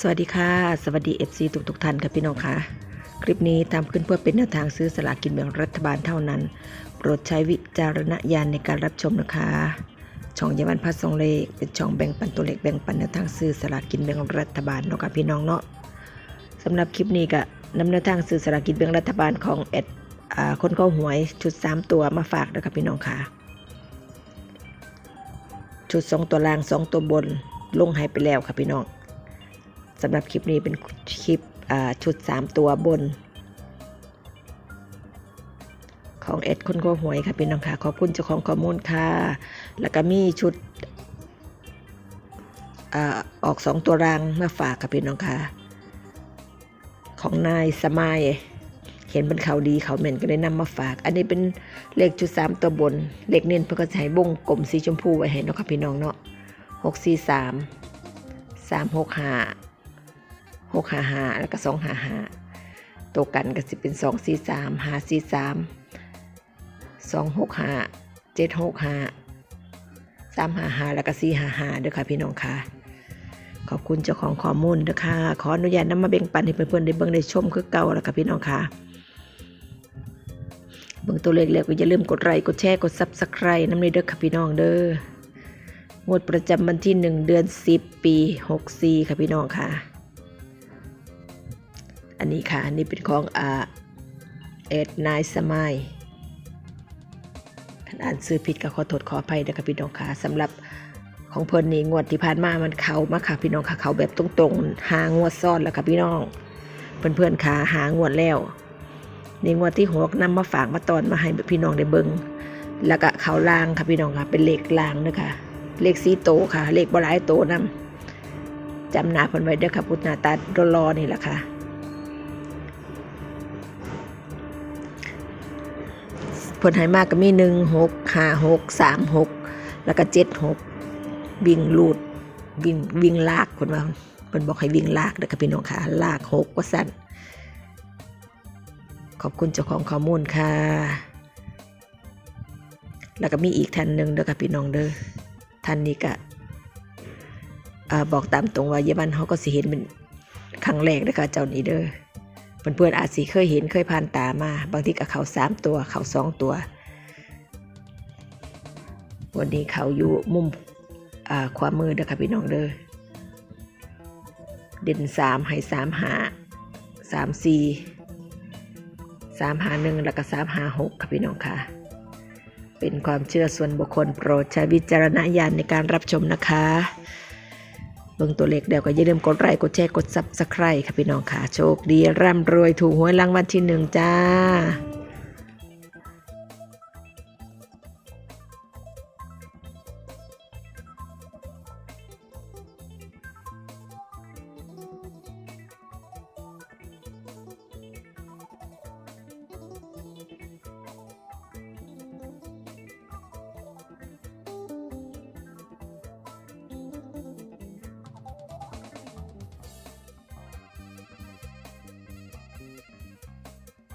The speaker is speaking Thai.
สวัสดีค่ะ สวัสดี FC ทุกทุกท่านค่ะพี่น้องค่ะ คลิปนี้ทำขึ้นเพื่อเป็นแนวทางซื้อสลากกินแบ่งรัฐบาลเท่านั้น โปรดใช้วิจารณญาณในการรับชมนะคะ ช่องยาวันพัสองเลขเป็นช่องแบ่งปันตัวเลขแบ่งปันแนวทางซื้อสลากกินแบ่งรัฐบาลเนาะค่ะพี่น้องเนาะสำหรับคลิปนี้ก็นำแนวทางซื้อสลากกินแบ่งรัฐบาลของเอ็ดคนเข้าหวยชุด 3 ตัวมาฝากนะคะพี่น้องค่ะ ชุด 2 ตัวล่าง 2 ตัวบนลงให้ไปแล้วค่ะพี่น้อง สำหรับคลิปนี้เป็นคลิปชุด 3 ตัวบน ของเอ็ดคนโกหวยค่ะพี่น้องค่ะ ขอบคุณเจ้าของข้อมูลค่ะ แล้วก็มีชุดอออกสองตัวรางมาฝากค่ะพี่น้องค่ะ ของนายสมัยเห็นเป็นเขาดีเขาเหม็นก็เลยนำมาฝาก อันนี้เป็นเลขชุดสามตัวบน เลขเน้นเพื่อก็จะให้วงกลมสีชมพูไว้ให้เนาะค่ะพี่น้องเนาะหกสี่สามสามหกห้า หกหาหาแล้วก็สองหาหาตัวกันก็สิเป็นสองสี่สามห้าสี่สามสองหกหาเจ็ดหกหาสามหาหาแล้วก็สี่หาหาด้วยค่ะพี่น้องค่ะ ขอบคุณเจ้าของข้อมูลด้วยค่ะขออนุญาตนำมาแบ่งปันให้เพื่อนๆได้เบิ่งได้ชมคือเก่าแล้วค่ะพี่น้องค่ะเบิ่งตัวเลขแล้วก็อย่าลืมกดไลค์กดแชร์กดซับสไครต์น้ำในเด้อค่ะพี่น้องเด้องวดประจำวันที่ 1 เดือน 10 ปี 64 ค่ะพี่น้องค่ะ อันนี้ค่ะ อันนี้เป็นของอ่าเอ็ดนายสมัยท่านอ่านซื้อผิดก็ขอโทษขออภัยนะคะพี่น้องค่ะสำหรับของเพิ่นนี่งวดที่ผ่านมามันเขามาค่ะ พี่น้องค่ะเขาแบบตรงๆหางวดซ้อนแล้วค่ะพี่น้อง เพื่อนๆค่ะหางวดแล้วนี่งวดที่หกนำมาฝากมาตอนมาให้พี่น้องได้เบิงแล้วก็เขาล่างค่ะพี่น้องค่ะเป็นเลขล่างนะคะเลขสีโตค่ะ เลขบหลายโตนำจำหนาเพิ่นไว้เด้อค่ะพุทธนาตาดรอนี่แหละค่ะ ผลหายมากก็มีหนึ่งหกห้าหกสามหกแล้วก็เจ็ดหกวิ่งลูดวิ่งวิ่งลากคนว่าเพิ่นบอกให้วิ่งลากเด้อค่ะพี่น้องค่ะลากหกว่าสั่นขอบคุณเจ้าของข้อมูลค่ะ แล้วก็มีอีกท่านหนึ่งเด้อค่ะพี่น้องเด้อท่านนี้ก็บอกตามตรงว่าเยาบันเขาก็สิเห็นเป็นครั้งแรกเด้อค่ะเจ้านี้เด้อ เพื่อนๆอาจสิเคยเห็นเคยผ่านตามา บางทีกับเขาสามตัว เขาสองตัว วันนี้เขาอยู่มุมอ่าความมือเด้อค่ะพี่น้องเด้อเด่นสามให้สามหาสามสี่สามหาหนึ่งแล้วก็สามหาหกค่ะพี่น้องค่ะ เป็นความเชื่อส่วนบุคคลโปรดใช้วิจารณญาณในการรับชมนะคะ เบิ่งตัวเลขเดี๋ยวก็อย่าลืมกดไลค์กดแชร์กดซับสไครต์ค่ะพี่น้องค่ะ โชคดีร่ำรวยถูกหวยรางวัลที่หนึ่งจ้า